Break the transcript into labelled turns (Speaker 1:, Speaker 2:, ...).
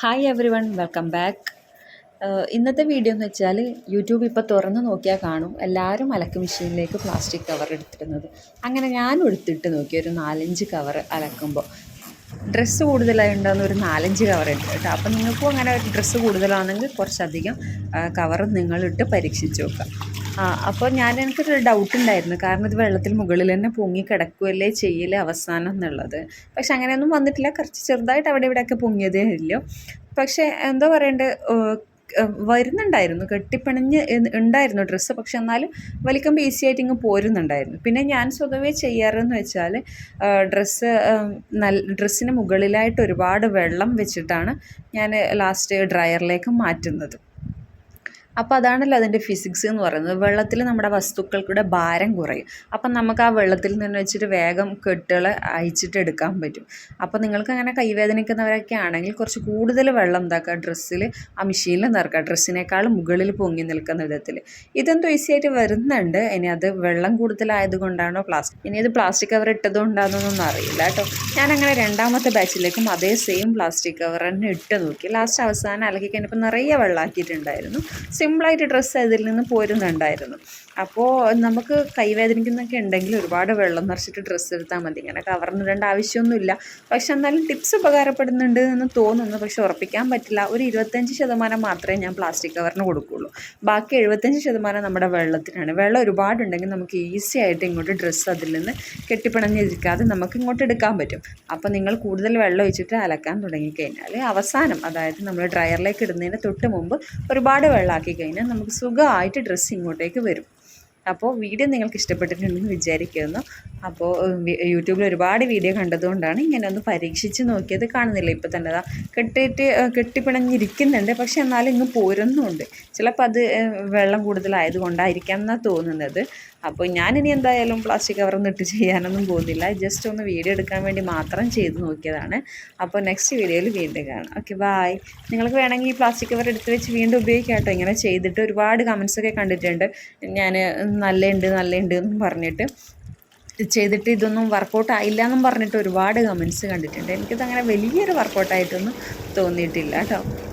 Speaker 1: Hi everyone welcome back ഇന്നത്തെ video എന്ന് വെച്ചാൽ യൂട്യൂബ് ഇപ്പോൾ തുറന്ന് നോക്കിയാൽ കാണും. എല്ലാവരും അലക്ക് മെഷീനിലേക്ക് പ്ലാസ്റ്റിക് കവർ എടുത്തിരുന്നത് അങ്ങനെ ഞാനും എടുത്തിട്ട് നോക്കി ഒരു നാലഞ്ച് കവർ അലക്കുമ്പോൾ. ഡ്രസ്സ് കൂടുതലായി ഉണ്ടാകുന്ന ഒരു നാലഞ്ച് കവർ ഉണ്ട് കേട്ടോ. അപ്പോൾ നിങ്ങൾക്കും അങ്ങനെ ഡ്രസ്സ് കൂടുതലാണെങ്കിൽ കുറച്ചധികം കവർ നിങ്ങളിട്ട് പരീക്ഷിച്ച് നോക്കാം ആ അപ്പോൾ ഞാൻ എനിക്കൊരു ഡൗട്ട് ഉണ്ടായിരുന്നു. കാരണം ഇത് വെള്ളത്തിൽ മുകളിൽ തന്നെ പൊങ്ങി കിടക്കുകയല്ലേ ചെയ്യൽ അവസാനം എന്നുള്ളത്. പക്ഷെ അങ്ങനെയൊന്നും വന്നിട്ടില്ല. കുറച്ച് ചെറുതായിട്ട് അവിടെ ഇവിടെയൊക്കെ പൊങ്ങിയതേ ഇല്ല പക്ഷേ എന്താ പറയണ്ടേ വരുന്നുണ്ടായിരുന്നു. കെട്ടിപ്പണിഞ്ഞ് ഉണ്ടായിരുന്നു ഡ്രസ്സ്. പക്ഷെ എന്നാലും വലിക്കുമ്പോൾ ഈസി ആയിട്ട് ഇങ്ങ് പോരുന്നുണ്ടായിരുന്നു. പിന്നെ ഞാൻ സ്വതവേ ചെയ്യാറെന്ന് വെച്ചാൽ ഡ്രസ്സ് നല്ല ഡ്രസ്സിന് മുകളിലായിട്ട് ഒരുപാട് വെള്ളം വെച്ചിട്ടാണ് ഞാൻ ലാസ്റ്റ് ഡ്രയറിലേക്ക് മാറ്റുന്നത്. അപ്പോൾ അതാണല്ലോ അതിന്റെ ഫിസിക്സ് എന്ന് പറയുന്നത്. വെള്ളത്തിൽ നമ്മുടെ വസ്തുക്കൾക്കൂടെ ഭാരം കുറയും. അപ്പം നമുക്ക് ആ വെള്ളത്തിൽ നിന്ന് വെച്ചിട്ട് വേഗം കെട്ടുകൾ അയച്ചിട്ട് എടുക്കാൻ പറ്റും. അപ്പോൾ നിങ്ങൾക്ക് അങ്ങനെ കൈവേദനിക്കുന്നവരൊക്കെ ആണെങ്കിൽ കുറച്ച് കൂടുതൽ വെള്ളം എന്താക്കുക? ഡ്രസ്സിൽ ആ മെഷീനിൽ നിറക്കുക. ഡ്രസ്സിനേക്കാളും മുകളിൽ പൊങ്ങി നിൽക്കുന്ന വിധത്തിൽ ഇതെന്തോ ഈസി ആയിട്ട് വരുന്നുണ്ട്. ഇനി അത് വെള്ളം കൂടുതലായത് കൊണ്ടാണോ പ്ലാസ്റ്റിക് ഇനി അത് പ്ലാസ്റ്റിക് കവർ ഇട്ടതുകൊണ്ടാണെന്നൊന്നും അറിയില്ല കേട്ടോ. ഞാനങ്ങനെ രണ്ടാമത്തെ ബാച്ചിലേക്കും അതേ സെയിം പ്ലാസ്റ്റിക് കവർ തന്നെ ഇട്ട് നോക്കി. ലാസ്റ്റ് അവസാനം അലക്കി കഴിഞ്ഞപ്പോൾ നിറയെ വെള്ളമാക്കിയിട്ടുണ്ടായിരുന്നു സിമ്പിളായിട്ട് ഡ്രസ്സ് അതിൽ നിന്ന് പോരുന്നുണ്ടായിരുന്നു. അപ്പോൾ നമുക്ക് കൈവേദനിക്കുന്നൊക്കെ ഉണ്ടെങ്കിൽ ഒരുപാട് വെള്ളം നിറച്ചിട്ട് ഡ്രസ്സ് എടുത്താൽ മതി. ഇങ്ങനെ കവറിനിടേണ്ട ആവശ്യമൊന്നുമില്ല. പക്ഷെ എന്നാലും ടിപ്സ് ഉപകാരപ്പെടുന്നുണ്ട് എന്ന് തോന്നുന്നു. പക്ഷെ ഉറപ്പിക്കാൻ പറ്റില്ല. ഒരു ഇരുപത്തഞ്ച് ശതമാനം മാത്രമേ ഞാൻ പ്ലാസ്റ്റിക് കവറിന് കൊടുക്കുകയുള്ളൂ. ബാക്കി എഴുപത്തഞ്ച് ശതമാനം നമ്മുടെ വെള്ളത്തിനാണ്. വെള്ളം ഒരുപാടുണ്ടെങ്കിൽ നമുക്ക് ഈസി ആയിട്ട് ഇങ്ങോട്ട് ഡ്രസ്സ് അതിൽ നിന്ന് കെട്ടിപ്പിണഞ്ഞിരിക്കാതെ നമുക്ക് ഇങ്ങോട്ട് എടുക്കാൻ പറ്റും. അപ്പോൾ നിങ്ങൾ കൂടുതൽ വെള്ളം ഒഴിച്ചിട്ട് അലക്കാൻ തുടങ്ങിക്കഴിഞ്ഞാൽ അവസാനം അതായത് നമ്മൾ ഡ്രയറിലേക്ക് ഇടുന്നതിന് തൊട്ട് മുമ്പ് ഒരുപാട് വെള്ളമാക്കി കഴിഞ്ഞാൽ നമുക്ക് സുഖമായിട്ട് ഡ്രസ്സ് ഇങ്ങോട്ടേക്ക് വരും. അപ്പോൾ വീഡിയോ നിങ്ങൾക്ക് ഇഷ്ടപ്പെട്ടിട്ടുണ്ടെന്ന് വിചാരിക്കുന്നു. അപ്പോൾ യൂട്യൂബിൽ ഒരുപാട് വീഡിയോ കണ്ടതുകൊണ്ടാണ് ഇങ്ങനെ ഒന്ന് പരീക്ഷിച്ച് നോക്കിയത് കാണുന്നില്ല. ഇപ്പോൾ തന്നെ അതാ കെട്ടിയിട്ട് കെട്ടിപ്പിണഞ്ഞിരിക്കുന്നുണ്ട്. പക്ഷെ എന്നാലും ഇങ്ങ് പോരുന്നുണ്ട്. ചിലപ്പോൾ അത് വെള്ളം കൂടുതലായത് കൊണ്ടായിരിക്കാം എന്നാണ് തോന്നുന്നത്. അപ്പോൾ ഞാനിനി എന്തായാലും പ്ലാസ്റ്റിക് കവറൊന്നും ഇട്ട് ചെയ്യാനൊന്നും പോകുന്നില്ല. ജസ്റ്റ് ഒന്ന് വീഡിയോ എടുക്കാൻ വേണ്ടി മാത്രം ചെയ്ത് നോക്കിയതാണ്. അപ്പോൾ നെക്സ്റ്റ് വീഡിയോയിൽ വീണ്ടും കാണാം. Okay bye. നിങ്ങൾക്ക് വേണമെങ്കിൽ ഈ പ്ലാസ്റ്റിക് കവർ എടുത്ത് വെച്ച് വീണ്ടും ഉപയോഗിക്കാം കേട്ടോ. ഇങ്ങനെ ചെയ്തിട്ട് ഒരുപാട് കമൻസൊക്കെ കണ്ടിട്ടുണ്ട്. ഞാൻ നല്ലുണ്ട് നല്ലുണ്ട് എന്നും പറഞ്ഞിട്ട് ചെയ്തിട്ട് ഇതൊന്നും വർക്കൗട്ട് ആയില്ല എന്നും പറഞ്ഞിട്ട് ഒരുപാട് കമൻസ് കണ്ടിട്ടുണ്ട്. എനിക്കിതങ്ങനെ വലിയൊരു വർക്കൗട്ടായിട്ടൊന്നും തോന്നിയിട്ടില്ല കേട്ടോ.